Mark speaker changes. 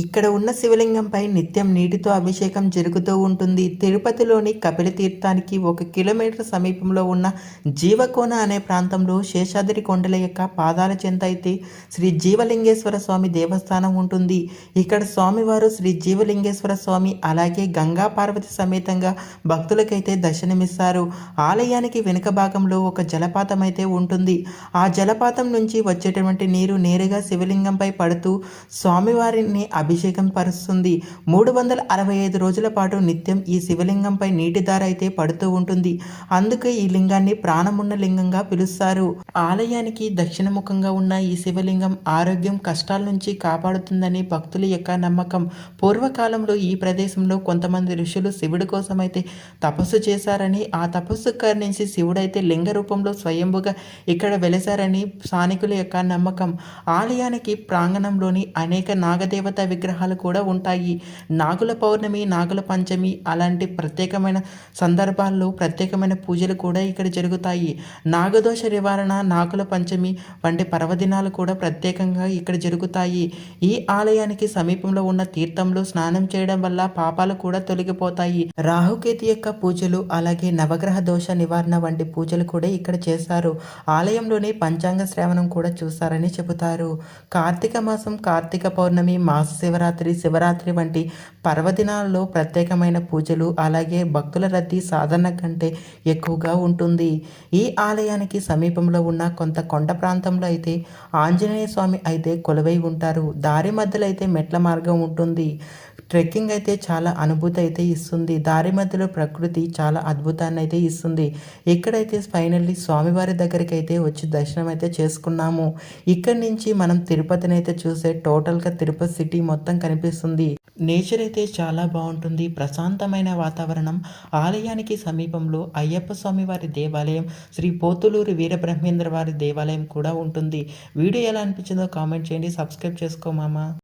Speaker 1: ఇక్కడ ఉన్న శివలింగంపై నిత్యం నీటితో అభిషేకం జరుగుతూ ఉంటుంది. తిరుపతిలోని కపిల తీర్థానికి ఒక కిలోమీటర్ సమీపంలో ఉన్న జీవకోన అనే ప్రాంతంలో శేషాద్రి కొండల యొక్క పాదాల చెంత అయితే శ్రీ జీవలింగేశ్వర స్వామి దేవస్థానం ఉంటుంది. ఇక్కడ స్వామివారు శ్రీ జీవలింగేశ్వర స్వామి అలాగే గంగా పార్వతి సమేతంగా భక్తులకైతే దర్శనమిస్తారు. ఆలయానికి వెనుక భాగంలో ఒక జలపాతం అయితే ఉంటుంది. ఆ జలపాతం నుంచి వచ్చేటువంటి నీరు నేరుగా శివలింగంపై పడుతూ స్వామివారిని అభిషేకం పరుస్తుంది. మూడు వందల అరవై ఐదు రోజుల పాటు నిత్యం ఈ శివలింగంపై నీటి దార అయితే పడుతూ ఉంటుంది. అందుకే ఈ లింగాన్ని ప్రాణమున్న లింగంగా పిలుస్తారు. ఆలయానికి దక్షిణముఖంగా ఉన్న ఈ శివలింగం ఆరోగ్యం కష్టాల నుంచి కాపాడుతుందని భక్తుల యొక్క నమ్మకం. పూర్వకాలంలో ఈ ప్రదేశంలో కొంతమంది ఋషులు శివుడి కోసం అయితే తపస్సు చేశారని ఆ తపస్సు కర్ణించి శివుడైతే లింగ రూపంలో స్వయంభుగా ఇక్కడ వెలిశారని స్థానికుల యొక్క నమ్మకం. ఆలయానికి ప్రాంగణంలోని అనేక నాగదేవత విగ్రహాలు కూడా ఉంటాయి. నాగుల పౌర్ణమి నాగుల పంచమి అలాంటి ప్రత్యేకమైన సందర్భాల్లో ప్రత్యేకమైన పూజలు కూడా ఇక్కడ జరుగుతాయి. నాగదోష నివారణ నాగుల పంచమి వంటి పర్వదినాలు కూడా ప్రత్యేకంగా ఇక్కడ జరుగుతాయి. ఈ ఆలయానికి సమీపంలో ఉన్న తీర్థంలో స్నానం చేయడం వల్ల పాపాలు కూడా తొలగిపోతాయి. రాహుకేతు యొక్క పూజలు అలాగే నవగ్రహ దోష నివారణ వంటి పూజలు కూడా ఇక్కడ చేస్తారు ఆలయంలోనే పంచాంగ శ్రవణం కూడా చూస్తారని చెబుతారు. కార్తీక మాసం కార్తీక పౌర్ణమి మాస శివరాత్రి శివరాత్రి వంటి పర్వదినాల్లో ప్రత్యేకమైన పూజలు అలాగే భక్తుల రద్దీ సాధారణ కంటే ఎక్కువగా ఉంటుంది. ఈ ఆలయానికి సమీపంలో ఉన్న కొంత కొండ ప్రాంతంలో అయితే ఆంజనేయ స్వామి అయితే కొలువై ఉంటారు. దారి మధ్యలో అయితే మెట్ల మార్గం ఉంటుంది. ట్రెక్కింగ్ అయితే చాలా అనుభూతి అయితే ఇస్తుంది. దారి మధ్యలో ప్రకృతి చాలా అద్భుతాన్ని అయితే ఇస్తుంది. ఇక్కడైతే ఫైనల్లీ స్వామివారి దగ్గరికి అయితే వచ్చి దర్శనం అయితే చేసుకున్నాము ఇక్కడి నుంచి మనం తిరుపతిని అయితే చూసే టోటల్గా తిరుపతి సిటీ మొత్తం కనిపిస్తుంది. నేచర్ అయితే చాలా బాగుంటుంది. ప్రశాంతమైన వాతావరణం. ఆలయానికి సమీపంలో అయ్యప్ప స్వామి వారి దేవాలయం శ్రీ పోతులూరి వీరబ్రహ్మేంద్ర వారి దేవాలయం కూడా ఉంటుంది. వీడియో ఎలా అనిపించిందో కామెంట్ చేయండి. సబ్స్క్రైబ్ చేసుకో మామ.